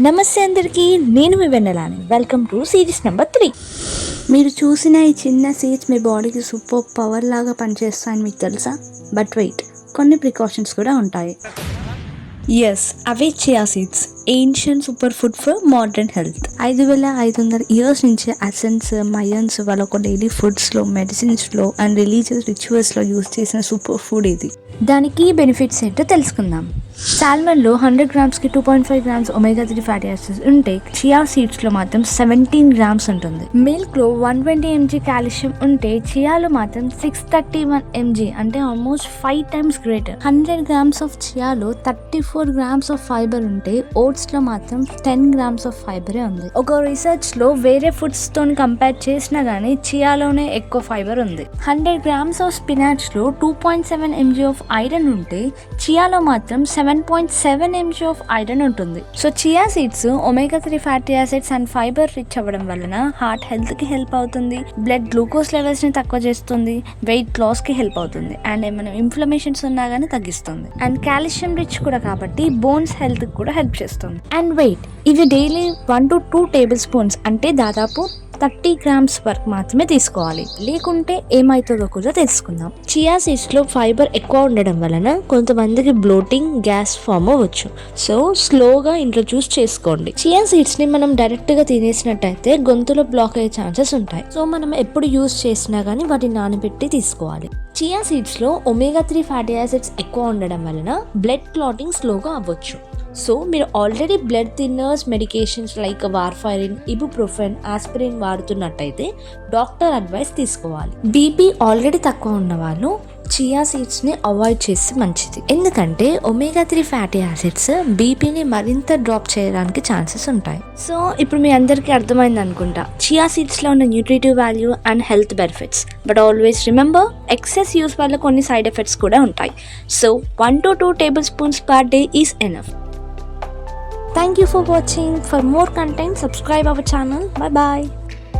నమస్తే అందరికీ నేను మీ వెన్నెలాని. Welcome to series number three మీరు చూసిన ఈ చిన్న సీడ్స్ మీ బాడీకి సూపర్ పవర్ లాగా పనిచేస్తాయని మీకు తెలుసా? బట్ వెయిట్ కొన్ని ప్రికాషన్స్ కూడా ఉంటాయి. Yes away chia seeds ancient superfood for modern health ఐదు వేల ఐదు వందల ఇయర్స్ నుంచి అసెన్స్ మయన్స్ వాళ్ళ ఒక డైలీ ఫుడ్స్లో మెడిసిన్స్లో అండ్ రిలీజియస్ రిచువల్స్లో యూస్ చేసిన సూపర్ ఫుడ్ ఇది. దానికి బెనిఫిట్స్ ఏంటో తెలుసుకుందాం. సాల్మన్లో hundred గ్రామ్స్కి two point five grams omega three fatty acids ఉంటే చియా సీడ్స్లో మాత్రం సెవెంటీన్ గ్రామ్స్ ఉంటుంది. మిల్క్లో వన్ ట్వంటీ ఎంజీ కాల్షియం ఉంటే చియాలో మాత్రం సిక్స్ థర్టీ వన్ ఎంజీ అంటే almost five times greater hundred grams of చియాలో thirty four grams of fibre ఉంటే ఓట్స్లో మాత్రం టెన్ గ్రామ్స్ ఆఫ్ ఫైబరే ఉంది. ఒక రీసెర్చ్లో వేరే ఫుడ్స్తో కంపేర్ చేసినా కానీ చియాలోనే ఎక్కువ ఫైబర్ ఉంది. Hundred grams of స్పినాచ్లో two point seven MG of iron ఉంటే చియాలో మాత్రం seven point seven MG of iron ఉంటుంది. So chia seeds omega three fatty acids and fibre rich అవ్వడం వలన హార్ట్ హెల్త్కి హెల్ప్ అవుతుంది. బ్లడ్ గ్లూకోజ్ లెవెల్స్ని తక్కువ చేస్తుంది. వెయిట్ లాస్కి హెల్ప్ అవుతుంది. అండ్ ఏమైనా ఇన్ఫ్లమేషన్స్ ఉన్నా కానీ తగ్గిస్తుంది. అండ్ కాల్షియం రిచ్ కూడా కాబట్టి బోన్స్ హెల్త్ కూడా హెల్ప్ చేస్తుంది. అండ్ వెయిట్ ఇవి daily one to two tablespoons అంటే దాదాపు థర్టీ గ్రామ్స్ వరకు మాత్రమే తీసుకోవాలి. లేకుంటే ఏమవుతుందో కూడా తెలుసుకుందాం. చియా సీడ్స్లో ఫైబర్ ఎక్కువ ఉండడం వలన కొంతమందికి బ్లోటింగ్ గ్యాస్ ఫామ్ అవ్వచ్చు. సో స్లోగా ఇంట్రడ్యూస్ చేసుకోండి. చియా సీడ్స్ని మనం డైరెక్ట్గా తినేసినట్టయితే గొంతులో బ్లాక్ అయ్యే ఛాన్సెస్ ఉంటాయి. సో మనం ఎప్పుడు యూస్ చేసినా కానీ వాటిని నానబెట్టి తీసుకోవాలి. చియా సీడ్స్లో ఒమేగా త్రీ ఫ్యాటీ యాసిడ్స్ ఎక్కువ ఉండడం వలన బ్లడ్ క్లాటింగ్ స్లోగా అవ్వచ్చు. సో మీరు already blood thinners medications like warfarin ibuprofen aspirin వాడుతున్నట్టయితే doctor advice తీసుకోవాలి. బీపీ ఆల్రెడీ తక్కువ ఉన్నవాళ్ళు చియా సీడ్స్ని అవాయిడ్ చేస్తే మంచిది. ఎందుకంటే ఒమేగా త్రీ ఫ్యాటీ యాసిడ్స్ బీపీని మరింత డ్రాప్ చేయడానికి ఛాన్సెస్ ఉంటాయి. సో ఇప్పుడు మీ అందరికీ అర్థమైంది అనుకుంటా. చియా సీడ్స్లో ఉన్న nutritive value and health benefits but always remember excess use వల్ల కొన్ని సైడ్ ఎఫెక్ట్స్ కూడా ఉంటాయి. So one to two tablespoons per day is enough Thank you for watching. For more content, subscribe our channel. Bye bye.